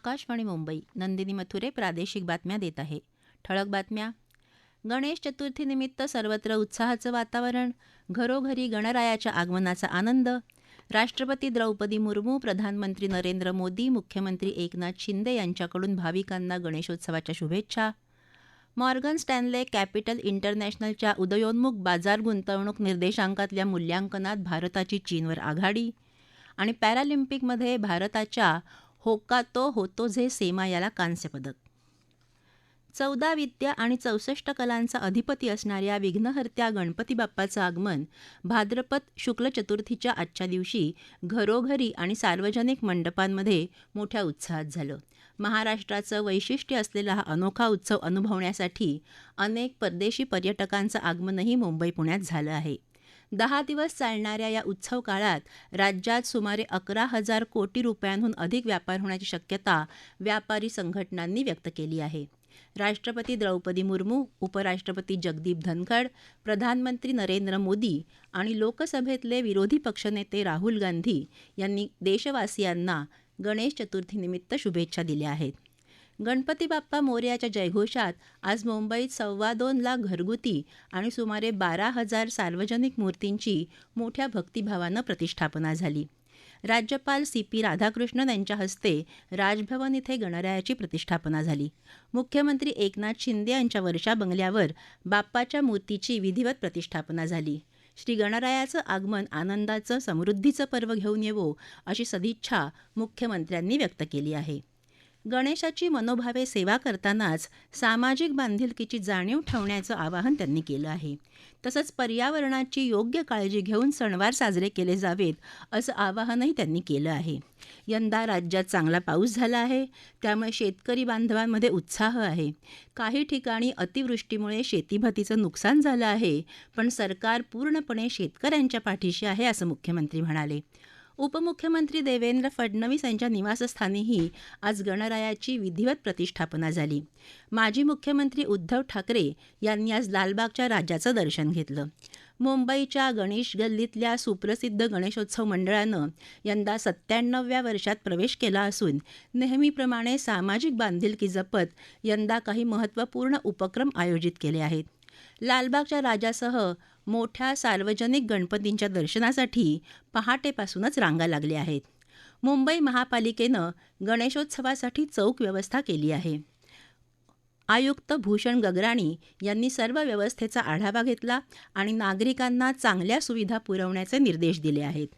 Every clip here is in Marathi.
आकाशवाणी मुंबई नंदिनी मथुरे प्रादेशिक बातम्या देत आहे. ठळक बातम्या. गणेश चतुर्थीनिमित्त सर्वत्र उत्साहाचं वातावरण घरोघरी गणरायाच्या आगमनाचा आनंद. राष्ट्रपती द्रौपदी मुर्मू प्रधानमंत्री नरेंद्र मोदी मुख्यमंत्री एकनाथ शिंदे यांच्याकडून भाविकांना गणेशोत्सवाच्या शुभेच्छा. मॉर्गन स्टॅनले कॅपिटल इंटरनॅशनलच्या उदयोन्मुख बाजार गुंतवणूक निर्देशांकातल्या मूल्यांकनात भारताची चीनवर आघाडी. आणि पॅरालिम्पिकमध्ये भारताच्या होक्कातो होतो झे सेमा याला कांस्यपदक. चौदा विद्या आणि चौसष्ट कलांचा अधिपती असणाऱ्या विघ्नहर्त्या गणपती बाप्पाचं आगमन भाद्रपद शुक्ल चतुर्थीच्या आजच्या दिवशी घरोघरी आणि सार्वजनिक मंडपांमध्ये मोठ्या उत्साहात झालं. महाराष्ट्राचं वैशिष्ट्य असलेला हा अनोखा उत्सव अनुभवण्यासाठी अनेक परदेशी पर्यटकांचं आगमनही मुंबई पुण्यात झालं आहे. दहा दिवस चालणाऱ्या या उत्सव काळात राज्यात सुमारे अकरा हजार कोटी रुपयांहून अधिक व्यापार होण्याची शक्यता व्यापारी संघटनांनी व्यक्त केली आहे. राष्ट्रपती द्रौपदी मुर्मू उपराष्ट्रपती जगदीप धनखड प्रधानमंत्री नरेंद्र मोदी आणि लोकसभेतले विरोधी पक्षनेते राहुल गांधी यांनी देशवासियांना गणेश चतुर्थीनिमित्त शुभेच्छा दिल्या आहेत. गणपती बाप्पा मोर्याच्या जयघोषात आज मुंबईत सव्वा दोन लाख घरगुती आणि सुमारे बारा हजार सार्वजनिक मूर्तींची मोठ्या भक्तिभावानं प्रतिष्ठापना झाली. राज्यपाल सी पी राधाकृष्णन यांच्या हस्ते राजभवन इथे गणरायाची प्रतिष्ठापना झाली. मुख्यमंत्री एकनाथ शिंदे यांच्या वर्षा बंगल्यावर बाप्पाच्या मूर्तीची विधिवत प्रतिष्ठापना झाली. श्री गणरायाचं आगमन आनंदाचं समृद्धीचं पर्व घेऊन येवो अशी सदिच्छा मुख्यमंत्र्यांनी व्यक्त केली आहे. गणेशाची मनोभावे सेवा करतानाच सामाजिक बांधिलकीची जाणीव ठेवण्याचं आवाहन त्यांनी केलं आहे. तसंच पर्यावरणाची योग्य काळजी घेऊन सणवार साजरे केले जावेत असं आवाहनही त्यांनी केलं आहे. यंदा राज्यात चांगला पाऊस झाला आहे. त्यामुळे शेतकरी बांधवांमध्ये उत्साह आहे. काही ठिकाणी अतिवृष्टीमुळे शेतीभातीचं नुकसान झालं आहे पण सरकार पूर्णपणे शेतकऱ्यांच्या पाठीशी आहे असं मुख्यमंत्री म्हणाले. उपमुख्यमंत्री देवेंद्र फडणवीस यांच्या निवासस्थानीही आज गणरायाची विधिवत प्रतिष्ठापना झाली. माजी मुख्यमंत्री उद्धव ठाकरे यांनी आज लालबागच्या राजाचं दर्शन घेतलं. मुंबईच्या गणेश गल्लीतल्या सुप्रसिद्ध गणेशोत्सव मंडळानं यंदा सत्त्याण्णव्या वर्षात प्रवेश केला असून नेहमीप्रमाणे सामाजिक बांधिलकी जपत यंदा काही महत्त्वपूर्ण उपक्रम आयोजित केले आहेत. लालबागच्या राजासह मोठ्या सार्वजनिक गणपतींच्या दर्शनासाठी पहाटेपासूनच रांगा लागल्या आहेत. मुंबई महापालिकेनं गणेशोत्सवासाठी चौक व्यवस्था केली आहे. आयुक्त भूषण गगराणी यांनी सर्व व्यवस्थेचा आढावा घेतला आणि नागरिकांना चांगल्या सुविधा पुरवण्याचे निर्देश दिले आहेत.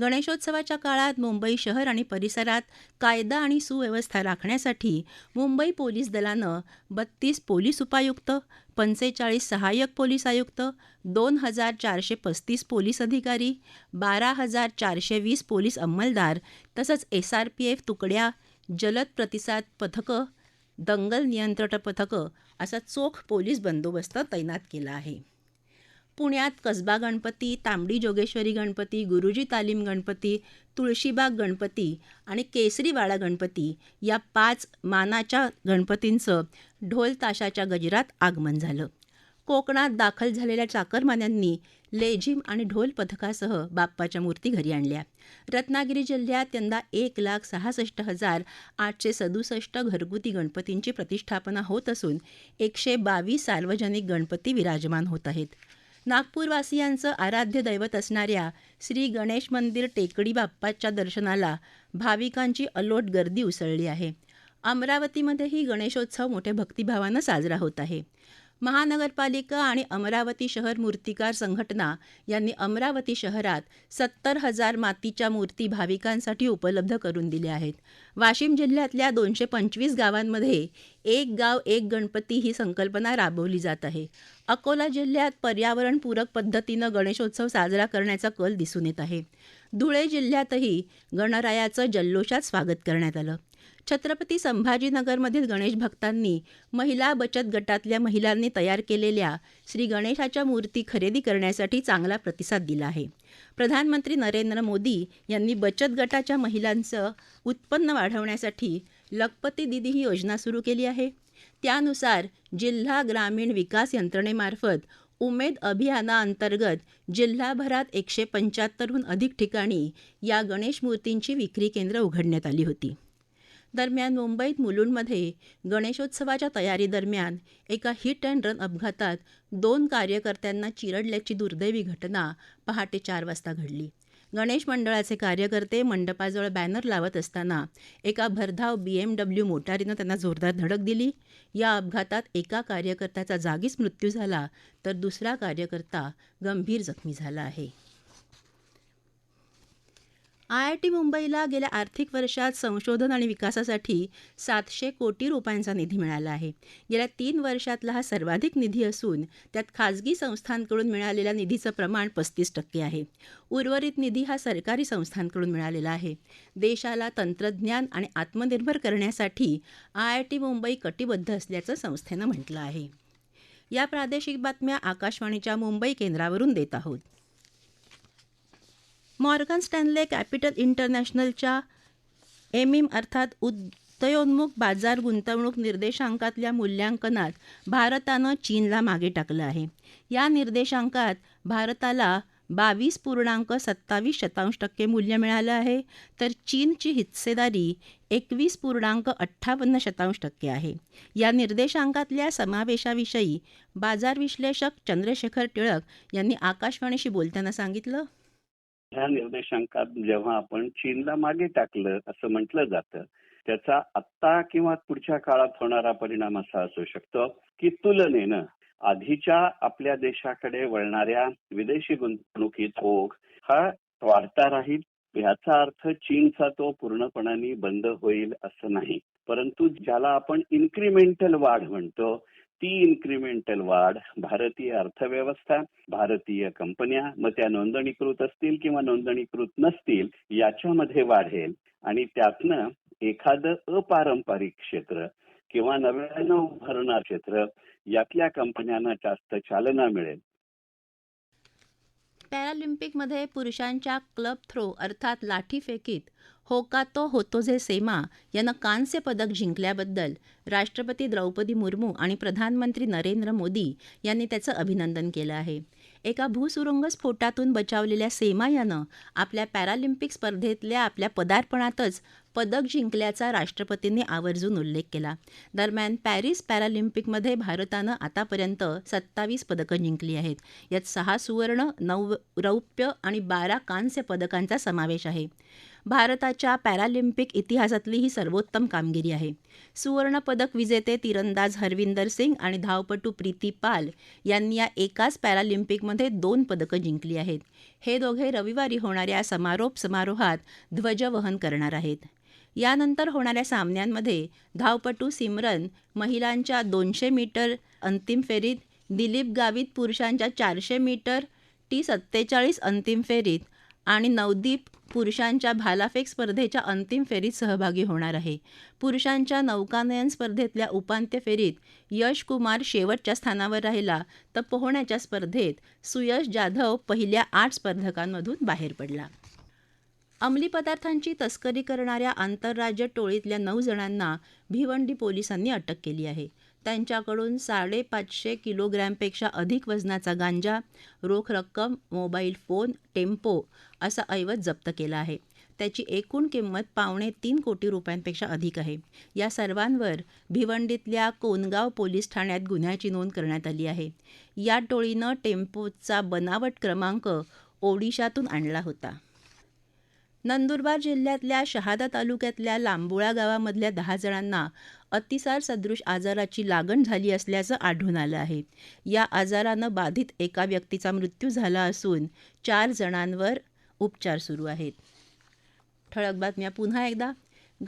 गणेशोत्सवाच्या काळात मुंबई शहर आणि परिसरात कायदा आणि सुव्यवस्था राखण्यासाठी मुंबई पोलीस दलानं बत्तीस पोलीस उपायुक्त पंचेचाळीस सहाय्यक पोलीस आयुक्त दोन हजार चारशे पस्तीस पोलीस अधिकारी बारा हजार चारशे वीस पोलीस अंमलदार तसंच एस आर पी एफ तुकड्या जलद प्रतिसाद पथकं दंगल नियंत्रण पथकं असा चोख पोलीस बंदोबस्त तैनात केला आहे. पुण्यात कसबा गणपती तांबडी जोगेश्वरी गणपती गुरुजी तालीम गणपती तुळशीबाग गणपती आणि केसरीवाडा गणपती या पाच मानाच्या गणपतींचं ढोल ताशाच्या गजरात आगमन झालं. कोकणात दाखल झालेल्या चाकरमान्यांनी लेझिम आणि ढोल पथकासह बाप्पाच्या मूर्ती घरी आणल्या. रत्नागिरी जिल्ह्यात यंदा एक लाख सहासष्ट हजार आठशे सदुसष्ट घरगुती गणपतींची प्रतिष्ठापना होत असून एकशे बावीस सार्वजनिक गणपती विराजमान होत आहेत. नागपूरवासियांचं आराध्य दैवत असणाऱ्या श्री गणेश मंदिर टेकडी बाप्पाच्या दर्शनाला भाविकांची अलोट गर्दी उसळली आहे. अमरावतीमध्येही गणेशोत्सव मोठ्या भक्तिभावानं साजरा होत आहे. महानगरपालिका आणि अमरावती शहर मूर्तिकार संघटना यांनी अमरावती शहरात सत्तर हजार मातीच्या मूर्ती भाविकांसाठी उपलब्ध करून दिल्या आहेत. वाशिम जिल्ह्यातल्या दोनशे पंचवीस गावांमध्ये एक गाव एक गणपती ही संकल्पना राबवली जात आहे. अकोला जिल्ह्यात पर्यावरणपूरक पद्धतीनं गणेशोत्सव साजरा करण्याचा कल दिसून येत आहे. धुळे जिल्ह्यातही गणरायाचं जल्लोषात स्वागत करण्यात आलं. छत्रपती संभाजीनगरमधील गणेश भक्तांनी महिला बचत गटातल्या महिलांनी तयार केलेल्या श्री गणेशाच्या मूर्ती खरेदी करण्यासाठी चांगला प्रतिसाद दिला आहे. प्रधानमंत्री नरेंद्र मोदी यांनी बचत गटाच्या महिलांचं उत्पन्न वाढवण्यासाठी लखपती दिदी ही योजना सुरू केली आहे. त्यानुसार जिल्हा ग्रामीण विकास यंत्रणेमार्फत उमेद अभियानाअंतर्गत जिल्हाभरात एकशे पंच्याहत्तरहून अधिक ठिकाणी या गणेश मूर्तींची विक्री केंद्र उघडण्यात आली होती. दरम्यान मुंबईत मुलुंडमध्ये गणेशोत्सवाच्या तयारीदरम्यान एका हिट अँड रन अपघातात दोन कार्यकर्त्यांना चिरडल्याची दुर्दैवी घटना पहाटे चार वाजता घडली. गणेश मंडळाचे कार्यकर्ते मंडपाजवळ बॅनर लावत असताना एका भरधाव बी एम डब्ल्यू मोटारीनं त्यांना जोरदार धडक दिली. या अपघातात एका कार्यकर्त्याचा जागीच मृत्यू झाला तर दुसरा कार्यकर्ता गंभीर जखमी झाला आहे. आय आय टी मुंबईला गेल्या आर्थिक वर्षात संशोधन आणि विकासासाठी सातशे कोटी रुपयांचा निधी मिळाला आहे. गेल्या तीन वर्षातला हा सर्वाधिक निधी असून त्यात खाजगी संस्थांकडून मिळालेल्या निधीचं प्रमाण पस्तीस टक्के आहे. उर्वरित निधी हा सरकारी संस्थांकडून मिळालेला आहे. देशाला तंत्रज्ञान आणि आत्मनिर्भर करण्यासाठी आय आय टी मुंबई कटिबद्ध असल्याचं संस्थेनं म्हटलं आहे. या प्रादेशिक बातम्या आकाशवाणीच्या मुंबई केंद्रावरून देत आहोत. मॉर्गन स्टॅनले कॅपिटल इंटरनॅशनलच्या एमिम अर्थात उदयोन्मुख बाजार गुंतवणूक निर्देशांकातल्या मूल्यांकनात भारतानं चीनला मागे टाकलं आहे. या निर्देशांकात भारताला बावीस पूर्णांक सत्तावीस शतांश टक्के मूल्य मिळालं आहे तर चीनची हिस्सेदारी एकवीस पूर्णांक अठ्ठावन्न शतांश टक्के आहे. या निर्देशांकातल्या समावेशाविषयी बाजार विश्लेषक चंद्रशेखर टिळक यांनी आकाशवाणीशी बोलताना सांगितलं. ह्या निर्देशांकात जेव्हा आपण चीनला मागे टाकलं असं म्हटलं जातं त्याचा आत्ता किंवा पुढच्या काळात होणारा परिणाम असा असू शकतो की तुलनेनं आधीच्या आपल्या देशाकडे वळणाऱ्या विदेशी गुंतवणुकीत ओघ हा वाढता राहील. याचा अर्थ चीनचा तो पूर्णपणाने बंद होईल असं नाही. परंतु ज्याला आपण इन्क्रिमेंटल वाढ म्हणतो ती इन्क्रिमेंटल वाढ भारतीय अर्थव्यवस्था भारतीय कंपन्या मग त्या नोंदणीकृत असतील किंवा नोंदणीकृत नसतील याच्यामध्ये वाढेल. आणि त्यातनं एखादं अपारंपरिक क्षेत्र किंवा नव्यानं उभारणार क्षेत्र यातल्या कंपन्यांना जास्त चालना मिळेल. पॅरालिम्पिकमध्ये पुरुषांच्या क्लब थ्रो अर्थात लाठीफेकीत होकातो होतोझे सेमा यानं कांस्य पदक जिंकल्याबद्दल राष्ट्रपती द्रौपदी मुर्मू आणि प्रधानमंत्री नरेंद्र मोदी यांनी त्याचं अभिनंदन केलं आहे. एका भूसुरुंग स्फोटातून बचावलेल्या सेमा यानं आपल्या पॅरालिम्पिक स्पर्धेतल्या आपल्या पदार्पणातच पदक जिंकल्याचा राष्ट्रपतींनी आवर्जून उल्लेख केला. दरम्यान पॅरिस पॅरालिम्पिकमध्ये भारतानं आतापर्यंत सत्तावीस पदकं जिंकली आहेत. यात सहा सुवर्ण नऊ रौप्य आणि बारा कांस्य पदकांचा समावेश आहे. भारताच्या पॅरालिम्पिक इतिहासातली ही सर्वोत्तम कामगिरी आहे. सुवर्णपदक विजेते तिरंदाज हरविंदर सिंग आणि धावपटू प्रीती पाल यांनी या एकाच पॅरालिम्पिकमध्ये दोन पदकं जिंकली आहेत. हे दोघे रविवारी होणाऱ्या समारोप समारोहात ध्वजवहन करणार आहेत. यानंतर होणाऱ्या सामन्यांमध्ये धावपटू सिमरन महिलांच्या दोनशे मीटर अंतिम फेरीत दिलीप गावित पुरुषांच्या चारशे मीटर टी सत्तेचाळीस अंतिम फेरीत आणि नवदीप पुरुषांच्या भालाफेक स्पर्धेच्या अंतिम फेरीत सहभागी होणार आहे. पुरुषांच्या नौकानयन स्पर्धेतल्या उपांत्य फेरीत यश कुमार शेवटच्या स्थानावर राहिला तर पोहण्याच्या स्पर्धेत सुयश जाधव पहिल्या आठ स्पर्धकांमधून बाहेर पडला. अंमली पदार्थांची तस्करी करणाऱ्या आंतरराज्य टोळीतल्या नऊ जणांना भिवंडी पोलिसांनी अटक केली आहे. त्यांच्याकडून साडेपाचशे किलोग्रॅमपेक्षा अधिक वजनाचा गांजा रोख रक्कम मोबाईल फोन टेम्पो असा ऐवज जप्त केला आहे. त्याची एकूण किंमत पावणे तीन कोटी रुपयांपेक्षा अधिक आहे. या सर्वांवर भिवंडीतल्या कोनगाव पोलीस ठाण्यात गुन्ह्याची नोंद करण्यात आली आहे. या टोळीनं टेम्पोचा बनावट क्रमांक ओडिशातून आणला होता. नंदुरबार जिल्ह्यातल्या शहादा तालुक्यातल्या लांबुळा गावामधल्या दहा जणांना अतिसार सदृश आजाराची लागण झाली असल्याचं आढळून आलं आहे. या आजारानं बाधित एका व्यक्तीचा मृत्यू झाला असून चार जणांवर उपचार सुरू आहेत. ठळक बातम्या पुन्हा एकदा.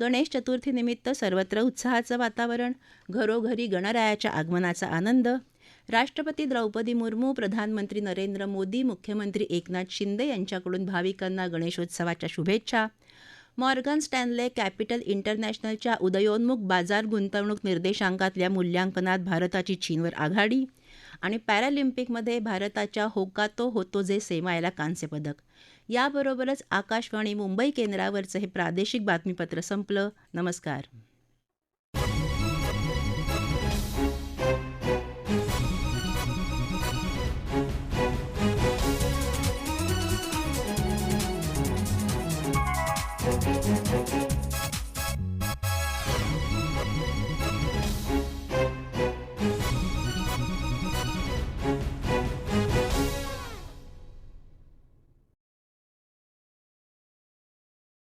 गणेश चतुर्थीनिमित्त सर्वत्र उत्साहाचं वातावरण घरोघरी गणरायाच्या आगमनाचा आनंद राष्ट्रपती द्रौपदी मुर्मू प्रधानमंत्री नरेंद्र मोदी मुख्यमंत्री एकनाथ शिंदे यांच्याकडून भाविकांना गणेशोत्सवाच्या शुभेच्छा. मॉर्गन स्टॅनले कॅपिटल इंटरनॅशनलच्या उदयोन्मुख बाजार गुंतवणूक निर्देशांकातल्या मूल्यांकनात भारताची चीनवर आघाडी आणि पॅरालिम्पिकमध्ये भारताच्या होकातो होतो जे सेमा याला कांस्यपदक याबरोबरच आकाशवाणी मुंबई केंद्रावरचं हे प्रादेशिक बातमीपत्र संपलं. नमस्कार.